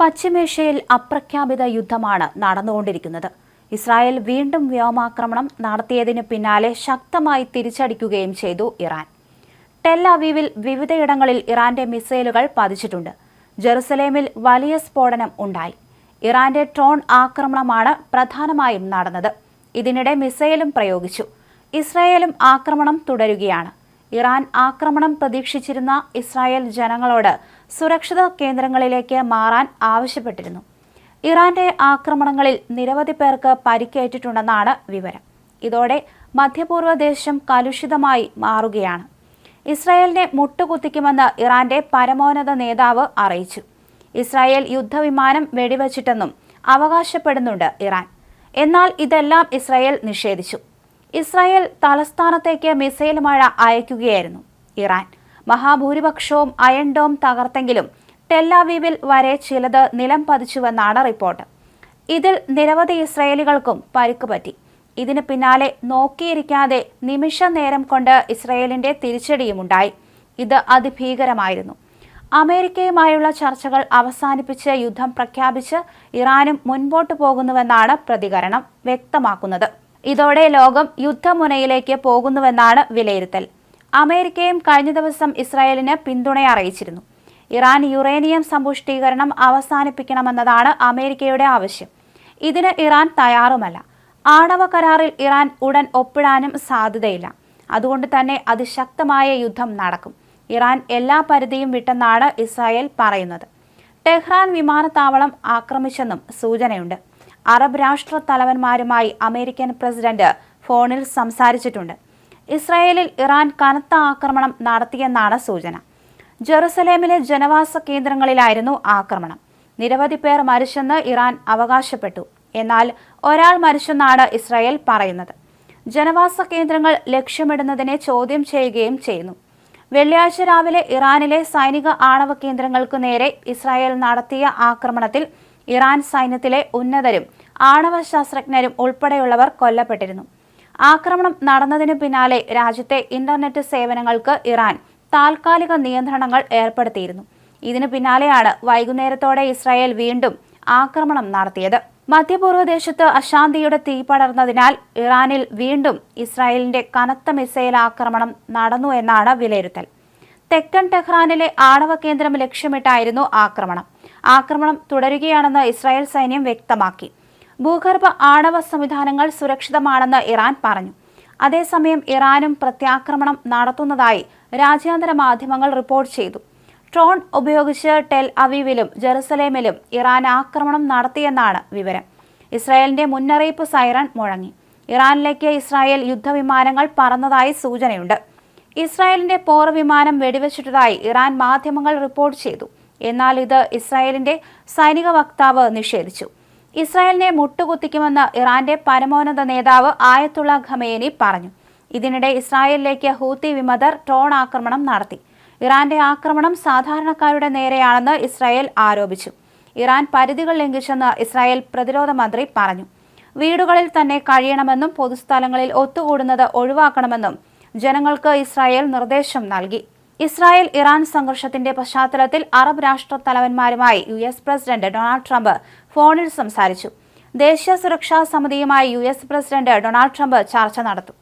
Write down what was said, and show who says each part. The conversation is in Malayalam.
Speaker 1: പശ്ചിമേഷ്യയിൽ അപ്രഖ്യാപിത യുദ്ധമാണ് നടന്നുകൊണ്ടിരിക്കുന്നത്. ഇസ്രായേൽ വീണ്ടും വ്യോമാക്രമണം നടത്തിയതിനു പിന്നാലെ ശക്തമായി തിരിച്ചടിക്കുകയും ചെയ്തു ഇറാൻ. ടെൽ അവീവിൽ വിവിധയിടങ്ങളിൽ ഇറാന്റെ മിസൈലുകൾ പതിച്ചിട്ടുണ്ട്. ജെറുസലേമിൽ വലിയ സ്ഫോടനം ഉണ്ടായി. ഇറാന്റെ ട്രോൺ ആക്രമണമാണ് പ്രധാനമായും നടന്നത്. ഇതിനിടെ മിസൈലും പ്രയോഗിച്ചു. ഇസ്രായേലും ആക്രമണം തുടരുകയാണ്. ഇറാൻ ആക്രമണം പ്രതീക്ഷിച്ചിരുന്ന ഇസ്രായേൽ ജനങ്ങളോട് സുരക്ഷിത കേന്ദ്രങ്ങളിലേക്ക് മാറാൻ ആവശ്യപ്പെട്ടിരുന്നു. ഇറാന്റെ ആക്രമണങ്ങളിൽ നിരവധി പേർക്ക് പരിക്കേറ്റിട്ടുണ്ടെന്നാണ് വിവരം. ഇതോടെ മധ്യപൂർവ ദേശം കലുഷിതമായി മാറുകയാണ്. ഇസ്രായേലിനെ മുട്ടുകുത്തിക്കുമെന്ന് ഇറാന്റെ പരമോന്നത നേതാവ് അറിയിച്ചു. ഇസ്രായേൽ യുദ്ധവിമാനം വെടിവച്ചിട്ടെന്നും അവകാശപ്പെടുന്നുണ്ട് ഇറാൻ. എന്നാൽ ഇതെല്ലാം ഇസ്രായേൽ നിഷേധിച്ചു. ഇസ്രായേൽ തലസ്ഥാനത്തേക്ക് മിസൈൽ മഴ അയക്കുകയായിരുന്നു. ഇറാൻ മഹാഭൂരിപക്ഷവും അയൺ ഡോം തകർത്തെങ്കിലും ടെല്ലാവീവിൽ വരെ ചിലത് നിലം പതിച്ചുവെന്നാണ് റിപ്പോർട്ട്. ഇതിൽ നിരവധി ഇസ്രയേലികൾക്കും പരിക്ക് പറ്റി. ഇതിന് പിന്നാലെ നോക്കിയിരിക്കാതെ നിമിഷ നേരം കൊണ്ട് ഇസ്രായേലിന്റെ തിരിച്ചടിയുമുണ്ടായി ഇത് അതിഭീകരമായിരുന്നു. അമേരിക്കയുമായുള്ള ചർച്ചകൾ അവസാനിപ്പിച്ച് യുദ്ധം പ്രഖ്യാപിച്ച് ഇറാനും മുൻപോട്ട് പോകുന്നുവെന്നാണ് പ്രതികരണം വ്യക്തമാക്കുന്നത്. ഇതോടെ ലോകം യുദ്ധമുനയിലേക്ക് പോകുന്നുവെന്നാണ് വിലയിരുത്തൽ. അമേരിക്കയും കഴിഞ്ഞ ദിവസം ഇസ്രായേലിന് പിന്തുണ അറിയിച്ചിരുന്നു. ഇറാൻ യുറേനിയം സമ്പുഷ്ടീകരണം അവസാനിപ്പിക്കണമെന്നതാണ് അമേരിക്കയുടെ ആവശ്യം. ഇതിന് ഇറാൻ തയ്യാറുമല്ല. ആണവ കരാറിൽ ഇറാൻ ഉടൻ ഒപ്പിടാനും സാധ്യതയില്ല. അതുകൊണ്ട് തന്നെ അതിശക്തമായ യുദ്ധം നടക്കും. ഇറാൻ എല്ലാ പരിധിയും വിട്ടെന്നാണ് ഇസ്രായേൽ പറയുന്നത്. ടെഹ്റാൻ വിമാനത്താവളം ആക്രമിച്ചെന്നും സൂചനയുണ്ട്. അറബ് രാഷ്ട്ര തലവന്മാരുമായി അമേരിക്കൻ പ്രസിഡന്റ് ഫോണിൽ സംസാരിച്ചിട്ടുണ്ട്. ഇസ്രായേലിൽ ഇറാൻ കനത്ത ആക്രമണം നടത്തിയെന്നാണ് സൂചന. ജെറുസലേമിലെ ജനവാസ കേന്ദ്രങ്ങളിലായിരുന്നു ആക്രമണം. നിരവധി പേർ മരിച്ചെന്ന് ഇറാൻ അവകാശപ്പെട്ടു. എന്നാൽ ഒരാൾ മരിച്ചെന്നാണ് ഇസ്രായേൽ പറയുന്നത്. ജനവാസ കേന്ദ്രങ്ങൾ ലക്ഷ്യമിടുന്നതിനെ ചോദ്യം ചെയ്യുകയും ചെയ്യുന്നു. വെള്ളിയാഴ്ച രാവിലെ ഇറാനിലെ സൈനിക ആണവ കേന്ദ്രങ്ങൾക്കു നേരെ ഇസ്രായേൽ നടത്തിയ ആക്രമണത്തിൽ ഇറാൻ സൈന്യത്തിലെ ഉന്നതരും ആണവ ശാസ്ത്രജ്ഞരും ഉൾപ്പെടെയുള്ളവർ കൊല്ലപ്പെട്ടിരുന്നു. ആക്രമണം നടന്നതിനു പിന്നാലെ രാജ്യത്തെ ഇന്റർനെറ്റ് സേവനങ്ങൾക്ക് ഇറാൻ താൽക്കാലിക നിയന്ത്രണങ്ങൾ ഏർപ്പെടുത്തിയിരുന്നു. ഇതിനു പിന്നാലെയാണ് വൈകുന്നേരത്തോടെ ഇസ്രായേൽ വീണ്ടും ആക്രമണം നടത്തിയത്. മധ്യപൂർവദേശത്ത് അശാന്തിയുടെ തീ പടർന്നതിനാൽ ഇറാനിൽ വീണ്ടും ഇസ്രായേലിന്റെ കനത്ത മിസൈൽ ആക്രമണം നടന്നു എന്നാണ് വിലയിരുത്തൽ. തെക്കൻ ടെഹ്റാനിലെ ആണവ കേന്ദ്രം ലക്ഷ്യമിട്ടായിരുന്നു ആക്രമണം. ആക്രമണം തുടരുകയാണെന്ന് ഇസ്രായേൽ സൈന്യം വ്യക്തമാക്കി. ഭൂഗർഭ ആണവ സംവിധാനങ്ങൾ സുരക്ഷിതമാണെന്ന് ഇറാൻ പറഞ്ഞു. അതേസമയം ഇറാനും പ്രത്യാക്രമണം നടത്തുന്നതായി രാജ്യാന്തര മാധ്യമങ്ങൾ റിപ്പോർട്ട് ചെയ്തു. ഡ്രോൺ ഉപയോഗിച്ച് ടെൽ അവീവിലും ജെറുസലേമിലും ഇറാൻ ആക്രമണം നടത്തിയെന്നാണ് വിവരം. ഇസ്രായേലിന്റെ മുന്നറിയിപ്പ് സൈറൺ മുഴങ്ങി. ഇറാനിലേക്ക് ഇസ്രായേൽ യുദ്ധവിമാനങ്ങൾ പറന്നതായി സൂചനയുണ്ട്. ഇസ്രായേലിന്റെ പോർ വിമാനം വെടിവെച്ചിട്ടതായി ഇറാൻ മാധ്യമങ്ങൾ റിപ്പോർട്ട് ചെയ്തു. എന്നാൽ ഇത് ഇസ്രായേലിന്റെ സൈനിക വക്താവ് നിഷേധിച്ചു. ഇസ്രായേലിനെ മുട്ടുകുത്തിക്കുമെന്ന് ഇറാന്റെ പരമോന്നത നേതാവ് ആയത്തുള്ള ഖമേനി പറഞ്ഞു. ഇതിനിടെ ഇസ്രായേലിലേക്ക് ഹൂത്തി വിമതർ ഡ്രോൺ ആക്രമണം നടത്തി. ഇറാന്റെ ആക്രമണം സാധാരണക്കാരുടെ നേരെയാണെന്ന് ഇസ്രായേൽ ആരോപിച്ചു. ഇറാൻ പരിധികൾ ലംഘിച്ചെന്ന് ഇസ്രായേൽ പ്രതിരോധ മന്ത്രി പറഞ്ഞു. വീടുകളിൽ തന്നെ കഴിയണമെന്നും പൊതുസ്ഥലങ്ങളിൽ ഒത്തുകൂടുന്നത് ഒഴിവാക്കണമെന്നും ജനങ്ങൾക്ക് ഇസ്രായേൽ നിർദ്ദേശം നൽകി. ഇസ്രായേൽ ഇറാൻ സംഘർഷത്തിന്റെ പശ്ചാത്തലത്തിൽ അറബ് രാഷ്ട്ര തലവന്മാരുമായി U S president Donald Trump ഫോണിൽ സംസാരിച്ചു. ദേശീയ സുരക്ഷാ സമിതിയുമായി U S president Donald Trump ചർച്ച നടത്തും.